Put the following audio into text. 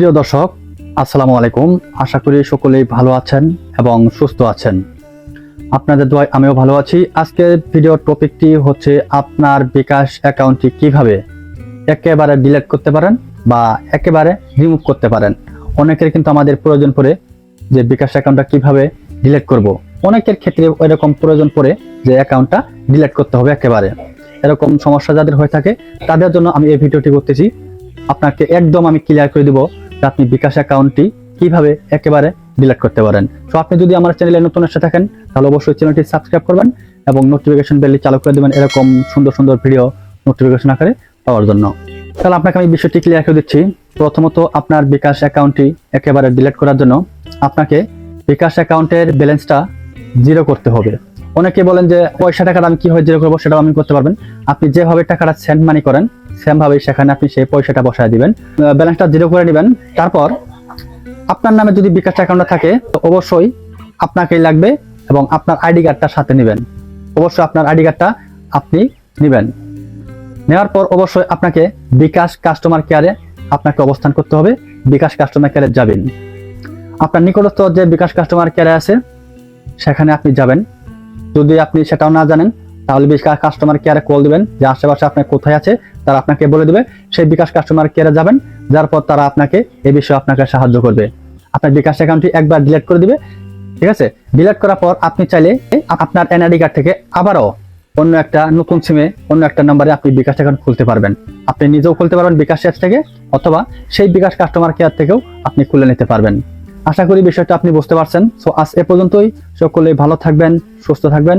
প্রিয় দর্শক, আসসালামু আলাইকুম। আশা করি সকলেই ভালো আছেন এবং সুস্থ আছেন। আপনাদের দোয়ায় আমিও ভালো আছি। আজকের ভিডিওর টপিকটি হচ্ছে আপনার বিকাশ অ্যাকাউন্টটি কীভাবে একেবারে ডিলিট করতে পারেন বা একেবারে রিমুভ করতে পারেন। অনেকের কিন্তু আমাদের প্রয়োজন পড়ে যে বিকাশ অ্যাকাউন্টটা কীভাবে ডিলেট করব। অনেকের ক্ষেত্রে এরকম প্রয়োজন পড়ে যে অ্যাকাউন্টটা ডিলেট করতে হবে একেবারে। এরকম সমস্যা যাদের হয়ে থাকে, তাদের জন্য আমি এই ভিডিওটি করতেছি। আপনাকে একদম আমি ক্লিয়ার করে দিব আপনি বিকাশ অ্যাকাউন্টটি কীভাবে একেবারে ডিলিট করতে পারেন? তো আপনি যদি আমার চ্যানেলে নতুন এসে থাকেন, তাহলে অবশ্যই চ্যানেলটি সাবস্ক্রাইব করবেন এবং নোটিফিকেশন বেলটি চালু করে দেবেন এরকম সুন্দর সুন্দর ভিডিও নোটিফিকেশন আকারে পাওয়ার জন্য। তাহলে আপনাকে আমি বিষয়টি ক্লিয়ার করে দিচ্ছি। প্রথমত, আপনার বিকাশ অ্যাকাউন্টটি একেবারে ডিলিট করার জন্য আপনাকে বিকাশ অ্যাকাউন্টের ব্যালেন্সটা জিরো করতে হবে। অনেকে বলেন যে, পয়সা টাকাটা আমি কীভাবে জিরো করব সেটাও আমি করতে পারবেন। আপনি যেভাবে টাকাটা সেন্ড মানি করেন সেম ভাবে সেখানে আপনি সেই পয়সাটা বসায় দিবেন। ব্যালেন্সটা জিরো করে নেবেন। তারপর আপনার নামে যদি বিকাশ অ্যাকাউন্টটা থাকে, তো অবশ্যই আপনাকেই লাগবে এবং আপনার আইডি কার্ডটা সাথে নেবেন। অবশ্যই আপনার আইডি কার্ডটা আপনি নেবেন। নেওয়ার পর অবশ্যই আপনাকে বিকাশ কাস্টমার কেয়ারে আপনাকে অবস্থান করতে হবে। বিকাশ কাস্টমার কেয়ারে যাবেন। আপনার নিকটস্থ যে বিকাশ কাস্টমার কেয়ারে আছে, সেখানে আপনি যাবেন। যদি আপনি সেটাও না জানেন তাহলে বিকাশ কাস্টমার কেয়ারে কল দিবেন, যে আশেপাশে আপনার কোথায় আছে, তারা আপনাকে বলে দেবে। সেই বিকাশ কাস্টমার কেয়ারে যাবেন, যার পর তারা আপনাকে এ বিষয়ে আপনাকে সাহায্য করবে। আপনার বিকাশ অ্যাকাউন্টটি একবার ডিলিট করে দিবে, ঠিক আছে? ডিলিট করার পর আপনি চাইলে আপনার এনআইডি কার্ড থেকে আবারও অন্য একটা নতুন সিমে অন্য একটা নম্বরে আপনি বিকাশ অ্যাকাউন্ট খুলতে পারবেন। আপনি নিজেও খুলতে পারবেন বিকাশ অ্যাপ থেকে, অথবা সেই বিকাশ কাস্টমার কেয়ার থেকেও আপনি খুলে নিতে পারবেন। আশা করি বিষয়টা আপনি বুঝতে পারছেন। সো আজ এ পর্যন্তই। সকলেই ভালো থাকবেন, সুস্থ থাকবেন।